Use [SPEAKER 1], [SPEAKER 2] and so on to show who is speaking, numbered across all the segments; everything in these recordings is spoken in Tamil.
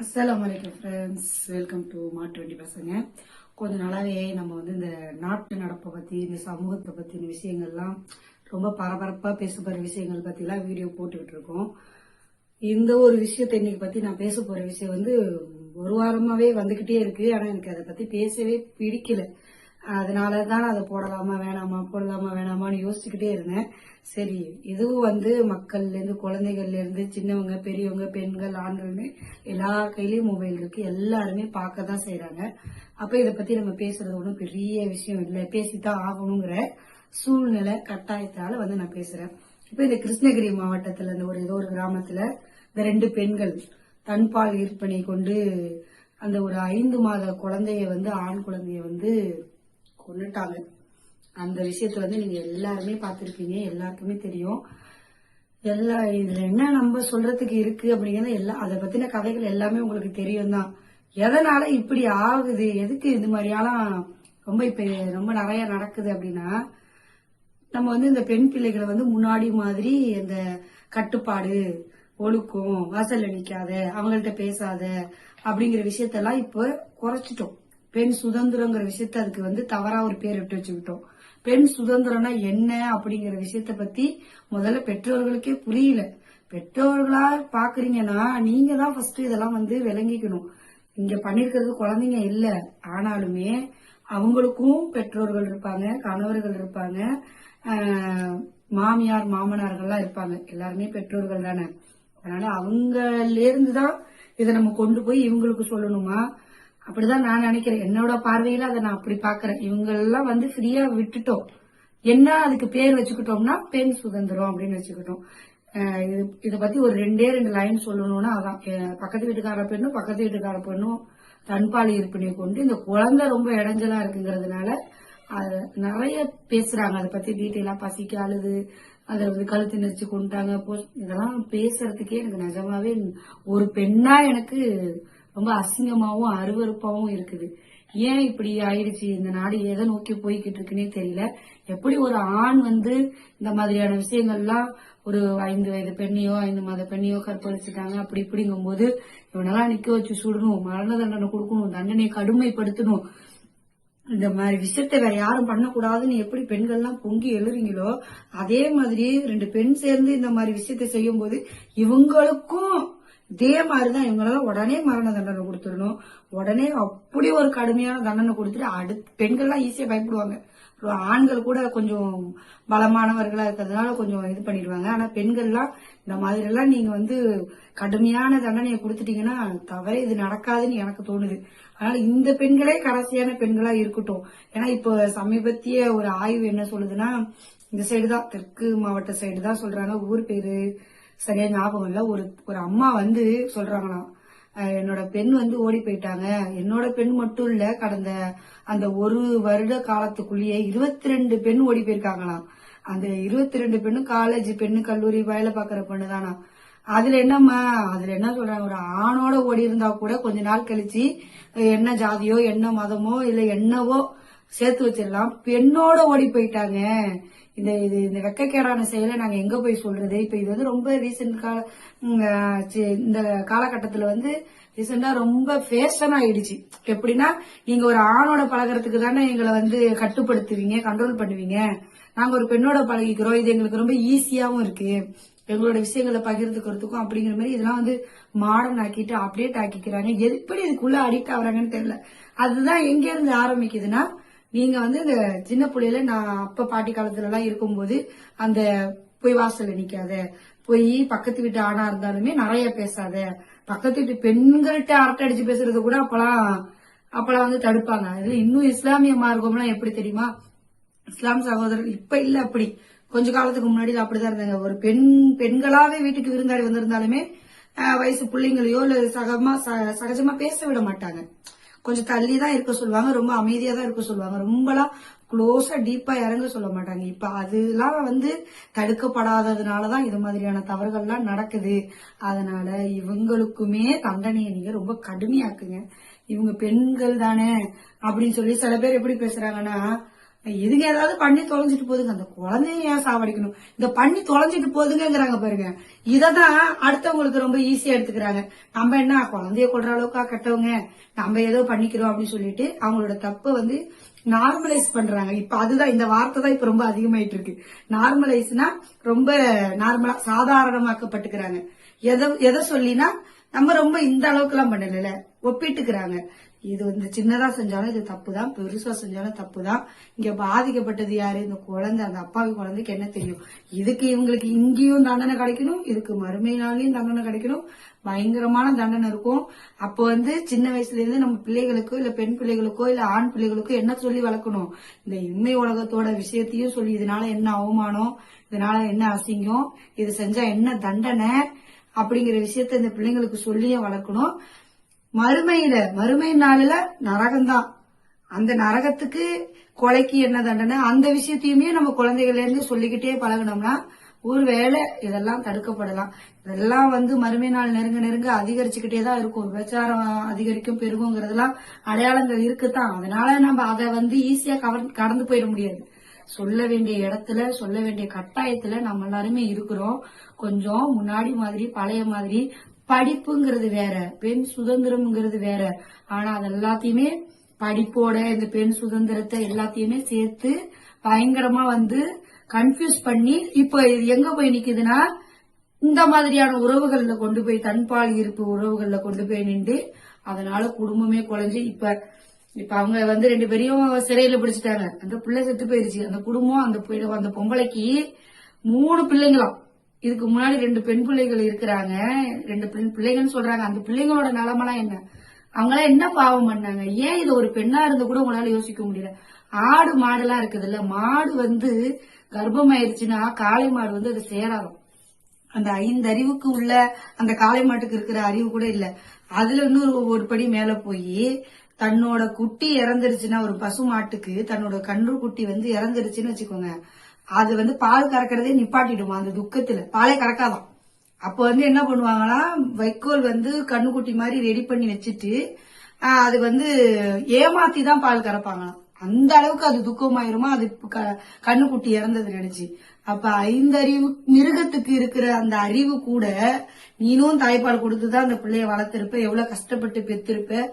[SPEAKER 1] அஸ்லாம் வலைக்கம் ஃப்ரெண்ட்ஸ் வெல்கம் டு மாட்டு வண்டி பசங்க. கொஞ்ச நாளாவே நம்ம வந்து இந்த நாட்டு நடப்பை பற்றி இந்த சமூகத்தை பற்றின இந்த விஷயங்கள்லாம் ரொம்ப பரபரப்பாக பேசப்படுற விஷயங்கள் பற்றிலாம் வீடியோ போட்டுக்கிட்டு இருக்கோம். இந்த ஒரு விஷயத்தை இன்னைக்கு பற்றி நான் பேச போகிற விஷயம் வந்து ஒரு வாரமாகவே வந்துக்கிட்டே இருக்கு. ஆனால் எனக்கு அதை பற்றி பேசவே பிடிக்கல. அதனால தான் அதை போடலாமா வேணாமா போடலாமா வேணாமான்னு யோசிச்சுக்கிட்டே இருந்தேன். சரி இதுவும் வந்து மக்கள்ல இருந்து குழந்தைகள்ல இருந்து சின்னவங்க பெரியவங்க பெண்கள் ஆண்கள்னு எல்லா கையிலயும் மொபைல் இருக்கு. எல்லாருமே பார்க்க தான் செய்யறாங்க அப்ப இதை பத்தி நம்ம பேசுறது ஒன்றும் பெரிய விஷயம் இல்லை. பேசித்தான் ஆகணுங்கிற சூழ்நிலை கட்டாயத்தால வந்து நான் பேசுறேன். இப்ப இந்த கிருஷ்ணகிரி மாவட்டத்துல இந்த ஒரு ஏதோ ஒரு கிராமத்துல இந்த ரெண்டு பெண்கள் தன்பால் ஈர்ப்பனை கொண்டு அந்த ஒரு ஐந்து மாத குழந்தைய வந்து ஆண் குழந்தைய வந்து கொண்டுட்டாங்க. அந்த விஷயத்த வந்து நீங்க எல்லாருமே பார்த்திருப்பீங்க எல்லாருக்குமே தெரியும். எல்லா இதுல என்ன நம்ம சொல்றதுக்கு இருக்கு அப்படிங்கிறது எல்லா அதை பத்தின கதைகள் எல்லாமே உங்களுக்கு தெரியும் தான் எதனால இப்படி ஆகுது? எதுக்கு இது மாதிரியாலாம் ரொம்ப இப்ப ரொம்ப நிறைய நடக்குது அப்படின்னா நம்ம வந்து இந்த பெண் பிள்ளைகளை வந்து முன்னாடி மாதிரி இந்த கட்டுப்பாடு ஒழுக்கம் வாசல்ல நிக்காத அவங்கள்ட்ட பேசாத அப்படிங்கிற விஷயத்தெல்லாம் இப்ப குறைச்சிட்டோம். பெண் சுதந்திரங்கிற விஷயத்த அதுக்கு வந்து தவறா ஒரு பேர் விட்டு வச்சுக்கிட்டோம். பெண் சுதந்திரம்னா என்ன அப்படிங்கிற விஷயத்த பத்தி முதல்ல பெற்றோர்களுக்கே புரியல. பெற்றோர்களா பாக்குறீங்கன்னா நீங்க தான் ஃபர்ஸ்ட் இதெல்லாம் வந்து விளங்கிக்கணும். இங்க பண்ணிருக்கிறது குழந்தைங்க இல்ல. ஆனாலுமே அவங்களுக்கும் பெற்றோர்கள் இருப்பாங்க கணவர்கள் இருப்பாங்க. மாமியார் மாமனார்கள்லாம் இருப்பாங்க. எல்லாருமே பெற்றோர்கள் தானே. அதனால அவங்கல தான் இதை நம்ம கொண்டு போய் இவங்களுக்கு சொல்லணுமா? அப்படிதான் நான் நினைக்கிறேன். என்னோட பார்வையில அதை நான் அப்படி பாக்குறேன் இவங்க எல்லாம் வந்து ஃப்ரீயா விட்டுட்டோம். என்ன அதுக்கு பேர் வச்சுக்கிட்டோம்னா பெண் சுதந்திரம் அப்படின்னு வச்சுக்கிட்டோம். இது இதை பத்தி ஒரு ரெண்டே ரெண்டு லைன் சொல்லணும்னா அதான். பக்கத்து வீட்டுக்கார பெண்ணும் பக்கத்து வீட்டுக்கார பெண்ணும் தன்பால் இருப்பினை கொண்டு இந்த குழந்தை ரொம்ப இடைஞ்சலா இருக்குங்கிறதுனால அது நிறைய பேசுறாங்க. அதை பத்தி டீட்டெயிலா பசிக்க அழுது அதை வந்து கழுத்து நெரிச்சு கொண்டுட்டாங்க இதெல்லாம் பேசுறதுக்கே எனக்கு நிஜமாவே ஒரு பெண்ணா எனக்கு ரொம்ப அசிங்கமாவும் அருவறுப்பாவும் இருக்குது. ஏன் இப்படி ஆயிடுச்சு? இந்த நாடு எதை நோக்கி போய்கிட்டு இருக்குன்னே தெரியல. எப்படி ஒரு ஆண் வந்து இந்த மாதிரியான விஷயங்கள்லாம் ஒரு ஐந்து வயது பெண்ணையோ ஐந்து மாத பெண்ணையோ கற்பழிச்சுட்டாங்க அப்படி இப்படிங்கும்போது இவனெல்லாம் நிக்க வச்சு சுடணும் மரண தண்டனை கொடுக்கணும் தண்டனையை கடுமைப்படுத்தணும். இந்த மாதிரி விஷயத்தை வேற யாரும் பண்ணக்கூடாதுன்னு எப்படி பெண்கள்லாம் பொங்கி எழுறீங்களோ அதே மாதிரி ரெண்டு பெண் சேர்ந்து இந்த மாதிரி விஷயத்தை செய்யும் போது இவங்களுக்கும் இதே மாதிரிதான் இவங்களால உடனே மரண தண்டனை கொடுத்துடணும். உடனே அப்படி ஒரு கடுமையான தண்டனை கொடுத்துட்டு அடுத்து பெண்கள்லாம் ஈஸியா பயப்படுவாங்க. ஆண்கள் கூட கொஞ்சம் பலமானவர்களா இருக்கிறதுனால கொஞ்சம் இது பண்ணிடுவாங்க. ஆனா பெண்கள்லாம் இந்த மாதிரி எல்லாம் நீங்க வந்து கடுமையான தண்டனையை கொடுத்துட்டீங்கன்னா தவறே இது நடக்காதுன்னு எனக்கு தோணுது. அதனால இந்த பெண்களே கடைசியான பெண்களா இருக்கட்டும். ஏன்னா இப்போ சமீபத்திய ஒரு ஆய்வு என்ன சொல்லுதுன்னா இந்த சைடு தான் தெற்கு மாவட்ட சைடு தான் சொல்றாங்க. ஊர் பேரு சரியா ஞாபகம் இல்ல. ஒரு ஒரு அம்மா வந்து சொல்றாங்களாம். என்னோட பெண் வந்து ஓடி போயிட்டாங்க. என்னோட பெண் மட்டும் இல்ல கடந்த அந்த ஒரு வருட காலத்துக்குள்ளேயே இருபத்தி ரெண்டு பெண் ஓடி போயிருக்காங்களாம். அந்த இருபத்தி ரெண்டு பெண்ணும் காலேஜ் பெண்ணு கல்லூரி வேலை பாக்குற பெண்ணு தானா. அதுல என்னம்மா அதுல என்ன சொல்றாங்க? ஒரு ஆணோட ஓடி இருந்தா கூட கொஞ்ச நாள் கழிச்சு என்ன ஜாதியோ என்ன மதமோ இல்ல என்னவோ சேர்த்து வச்சிடலாம். பெண்ணோட ஓடி போயிட்டாங்க. இந்த இது இந்த வெக்கக்கேடான செயலை நாங்க எங்க போய் சொல்றது? இப்ப இது வந்து ரொம்ப ரீசெண்ட் கால இந்த காலகட்டத்துல வந்து ரீசெண்டா ரொம்ப ஃபேஷன் ஆயிடுச்சு. எப்படின்னா நீங்க ஒரு ஆணோட பழகுறதுக்கு தானே எங்களை வந்து கட்டுப்படுத்துவீங்க கண்ட்ரோல் பண்ணுவீங்க. நாங்க ஒரு பெண்ணோட பழகிக்கிறோம். இது எங்களுக்கு ரொம்ப ஈஸியாவும் இருக்கு. எங்களோட விஷயங்களை பகிர்ந்துக்கிறதுக்கும் அப்படிங்கிற மாதிரி இதெல்லாம் வந்து மாடர்ன் ஆக்கிட்டு அப்டேட் ஆக்கிக்கிறாங்க. எப்படி இதுக்குள்ள அடிக்ட் ஆகுறாங்கன்னு தெரியல. அதுதான் எங்க இருந்து ஆரம்பிக்குதுன்னா நீங்க வந்து இந்த சின்ன புள்ளையில நான் அப்ப பாட்டி காலத்துல எல்லாம் இருக்கும்போது அந்த போய் வாசல்ல நிக்காத போய் பக்கத்து வீட்டு ஆணா இருந்தாலுமே நிறைய பேசாத பக்கத்து வீட்டு பெண்கள்கிட்ட அரட்டை அடிச்சு பேசுறது கூட அப்பெல்லாம் அப்பெல்லாம் வந்து தடுப்பாங்க. அதுல இன்னும் இஸ்லாமிய மார்க்கம்லாம் எப்படி தெரியுமா? இஸ்லாம் சகோதரர் இப்ப இல்ல அப்படி. கொஞ்ச காலத்துக்கு முன்னாடி அப்படிதான் இருந்தாங்க. ஒரு பெண் பெண்களாவே வீட்டுக்கு விருந்தாடி வந்திருந்தாலுமே வயசு பிள்ளைங்களையோ இல்ல சகமா ச- சகஜமா பேச விட மாட்டாங்க. கொஞ்சம் தள்ளி தான் இருக்க சொல்லுவாங்க ரொம்ப அமைதியா தான் இருக்க சொல்லுவாங்க. ரொம்பலாம் க்ளோஸா டீப்பா இறங்க சொல்ல மாட்டாங்க. இப்ப அதெல்லாம் வந்து தடுக்கப்படாததுனாலதான் இது மாதிரியான தவறுகள்லாம் நடக்குது. அதனால இவங்களுக்குமே தண்டனையை நீங்க ரொம்ப கடுமையாக்குங்க. இவங்க பெண்கள் தானே அப்படின்னு சொல்லி சில பேர் எப்படி பேசுறாங்கன்னா இதுங்க ஏதாவது பண்ணி தொலைஞ்சிட்டு போகுதுங்க. அந்த குழந்தைய ஏன் சாவடிக்கணும்? இந்த பண்ணி தொலைஞ்சிட்டு போகுதுங்கிறாங்க பாருங்க. இததான் அடுத்தவங்களுக்கு ரொம்ப ஈஸியா எடுத்துக்கிறாங்க. நம்ம என்ன குழந்தைய கொள்ற அளவுக்கா கட்டவங்க? நம்ம ஏதோ பண்ணிக்கிறோம் அப்படின்னு சொல்லிட்டு அவங்களோட தப்பை வந்து நார்மலைஸ் பண்றாங்க. இப்ப அதுதான் இந்த வார்த்தை தான் இப்ப ரொம்ப அதிகமாயிட்டு இருக்கு. நார்மலைஸ்னா ரொம்ப நார்மலா சாதாரணமாக்கப்பட்டுக்கிறாங்க. எதை எதை சொல்லினா நம்ம ரொம்ப இந்த அளவுக்கு எல்லாம் பண்ணல ஒப்பிட்டுக்கிறாங்க. இது வந்து சின்னதா செஞ்சாலும் இது தப்பு தான் பெருசா செஞ்சாலும் தப்பு தான் இங்க பாதிக்கப்பட்டது யாரு? இந்த குழந்தை அந்த அப்பாவி குழந்தைக்கு என்ன தெரியும்? இதுக்கு இவங்களுக்கு இங்கேயும் தண்டனை கிடைக்கணும் இதுக்கு மறுமையினாலையும் தண்டனை கிடைக்கணும். பயங்கரமான தண்டனை இருக்கும். அப்போ வந்து சின்ன வயசுல இருந்து நம்ம பிள்ளைகளுக்கோ இல்ல பெண் பிள்ளைகளுக்கோ இல்ல ஆண் பிள்ளைகளுக்கோ என்ன சொல்லி வளர்க்கணும்? இந்த இம்மை உலகத்தோட விஷயத்தையும் சொல்லி இதனால என்ன அவமானம் இதனால என்ன அசிங்கம் இது செஞ்சா என்ன தண்டனை? அப்படிங்கிற விஷயத்த இந்த பிள்ளைங்களுக்கு சொல்லியே வளர்க்கணும். மறுமையில மறுமை நாளில நரகம்தான். அந்த நரகத்துக்கு கொலைக்கு என்ன தண்டனை? அந்த விஷயத்தையுமே நம்ம குழந்தைகள்ல இருந்து சொல்லிக்கிட்டே பழகினோம்னா ஒருவேளை இதெல்லாம் தடுக்கப்படலாம். இதெல்லாம் வந்து மறுமை நாள் நெருங்க நெருங்க அதிகரிச்சுக்கிட்டே தான் இருக்கும். விபச்சாரம் அதிகரிக்கும் பெருகுங்கிறதெல்லாம் அடையாளங்கள் இருக்குதான். அதனால நம்ம அதை வந்து ஈஸியா கவர் கடந்து போயிட முடியாது. சொல்ல வேண்டிய இடத்துல சொல்ல வேண்டிய கட்டாயத்துல நம்ம எல்லாருமே இருக்கிறோம். கொஞ்சம் முன்னாடி மாதிரி பழைய மாதிரி படிப்புங்கிறது வேற பெண் சுதந்திரம்ங்கிறது வேற. ஆனா அது எல்லாத்தையுமே படிப்போட இந்த பெண் சுதந்திரத்தை எல்லாத்தையுமே சேர்த்து பயங்கரமா வந்து கன்ஃபியூஸ் பண்ணி இப்ப இது எங்க போய் நிக்குதுன்னா இந்த மாதிரியான உறவுகள்ல கொண்டு போய் தன்பால் இருப்பு உறவுகள்ல கொண்டு போய் நின்று அதனால குடும்பமே குறைஞ்சு இப்ப இப்ப அவங்க வந்து ரெண்டு பேரையும் சிறையில பிடிச்சிட்டாங்க. அந்த பிள்ளை செத்து போயிருச்சு. அந்த குடும்பம் அந்த பிள்ளை- அந்த பொம்பளைக்கு மூணு பிள்ளைங்களாம். இதுக்கு முன்னாடி ரெண்டு பெண் பிள்ளைகள் இருக்கிறாங்க. ரெண்டு பெண் பிள்ளைங்கன்னு சொல்றாங்க. அந்த பிள்ளைங்களோட நிலமெல்லாம் என்ன? அவங்களாம் என்ன பாவம் பண்ணாங்க? ஏன் இது ஒரு பெண்ணா இருந்து கூட உங்களால யோசிக்க முடியல? ஆடு மாடுலாம் இருக்குதுல்ல. மாடு வந்து கர்ப்பம் ஆயிருச்சுன்னா காளை மாடு வந்து அது சேராகும். அந்த ஐந்து அறிவுக்கு உள்ள அந்த காளை மாட்டுக்கு இருக்கிற அறிவு கூட இல்ல. அதுல இன்னும் ஒரு படி மேல போய் தன்னோட குட்டி இறந்துருச்சுன்னா ஒரு பசு மாட்டுக்கு தன்னோட கன்று குட்டி வந்து இறந்துருச்சுன்னு வச்சுக்கோங்க. அது வந்து பால் கறக்கிறதே நிப்பாட்டிடுமா அந்த துக்கத்துல? பாலே கறக்காதான். அப்ப வந்து என்ன பண்ணுவாங்கன்னா வைக்கோல் வந்து கண்ணுக்குட்டி மாதிரி ரெடி பண்ணி வச்சுட்டு அது வந்து ஏமாத்தி தான் பால் கறப்பாங்களாம். அந்த அளவுக்கு அது துக்கமாயிருமா? அது க- கண்ணுக்குட்டி இறந்தது நினைச்சு. அப்ப ஐந்தறிவு மிருகத்துக்கு இருக்கிற அந்த அறிவு கூட நீனும் தாய்ப்பால் கொடுத்துதான் அந்த பிள்ளைய வளர்த்திருப்ப எவ்வளவு கஷ்டப்பட்டு பெத்திருப்ப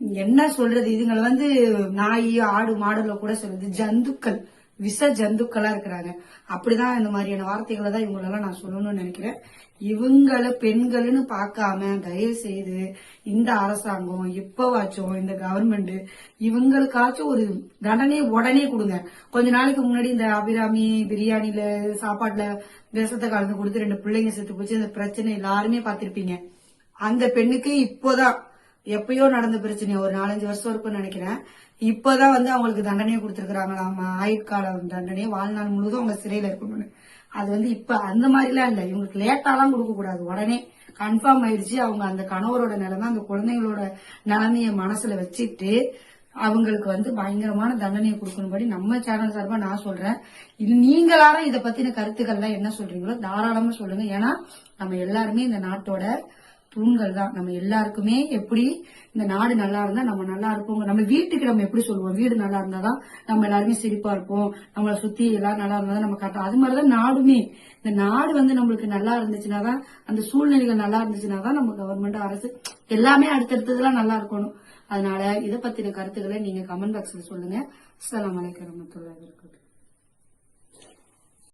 [SPEAKER 1] என்ன சொல்றது? இதுங்களை வந்து நாய் ஆடு மாடுல கூட சொல்றது. ஜந்துக்கள் விஷ ஜந்துக்களா இருக்கிறாங்க. அப்படிதான் இந்த மாதிரியான வார்த்தைகளை தான் இவங்களெல்லாம் நான் சொல்லணும்னு நினைக்கிறேன். இவங்கள பெண்கள்னு பார்க்காம தயவு செய்து இந்த அரசாங்கம் இப்பவாச்சும் இந்த கவர்மெண்ட் இவங்களுக்காச்சும் ஒரு தண்டனை உடனே கொடுங்க. கொஞ்ச நாளைக்கு முன்னாடி இந்த அபிராமி பிரியாணில சாப்பாட்டுல விஷத்தை கலந்து கொடுத்து ரெண்டு பிள்ளைங்க செத்து போச்சு. இந்த பிரச்சனை எல்லாருமே பார்த்திருப்பீங்க. அந்த பெண்ணுக்கு இப்போதான் எப்பயோ நடந்த பிரச்சனை ஒரு நாலஞ்சு வருஷம் இருக்கும்னு நினைக்கிறேன். இப்பதான் வந்து அவங்களுக்கு தண்டனையை கொடுத்துருக்காங்களாம் ஆயுட்கால தண்டனையை வாழ்நாள் முழுதும் அவங்க சிறையில இருக்கணும்னு. அது வந்து இப்ப அந்த மாதிரிலாம் இல்ல. இவங்களுக்கு லேட்டாலாம் கொடுக்க கூடாது. உடனே கன்ஃபார்ம் ஆயிடுச்சு. அவங்க அந்த கணவரோட நிலைமை அந்த குழந்தைங்களோட நிலைமைய மனசுல வச்சுட்டு அவங்களுக்கு வந்து பயங்கரமான தண்டனையை கொடுக்கணும்படி நம்ம சேனல் சார்பா நான் சொல்றேன். இது நீங்களாரும் இத பத்தின கருத்துக்கள்லாம் என்ன சொல்றீங்களோ தாராளமா சொல்லுங்க. ஏன்னா நம்ம எல்லாருமே இந்த நாட்டோட தூண்கள் தான். நம்ம எல்லாருக்குமே எப்படி இந்த நாடு நல்லா இருந்தா நம்ம நல்லா இருப்போம். நம்ம வீட்டுக்கு நம்ம எப்படி சொல்லுவோம்? வீடு நல்லா இருந்தாதான் நம்ம எல்லாருமே சிரிப்பா இருப்போம். நம்மளை சுத்தி எல்லாரும் நல்லா இருந்தாதான் நம்ம கரெக்டா அது மாதிரிதான் நாடுமே. இந்த நாடு வந்து நம்மளுக்கு நல்லா இருந்துச்சுனாதான் அந்த சூழ்நிலைகள் நல்லா இருந்துச்சுனாதான் நம்ம கவர்மெண்ட் அரசு எல்லாமே அடுத்தடுத்ததுலாம் நல்லா இருக்கணும். அதனால இதை பத்தின கருத்துக்களை நீங்க கமெண்ட் பாக்ஸ்ல சொல்லுங்க. அஸ்லாம் அலைக்கும் வரஹ்மத்துல்லாஹி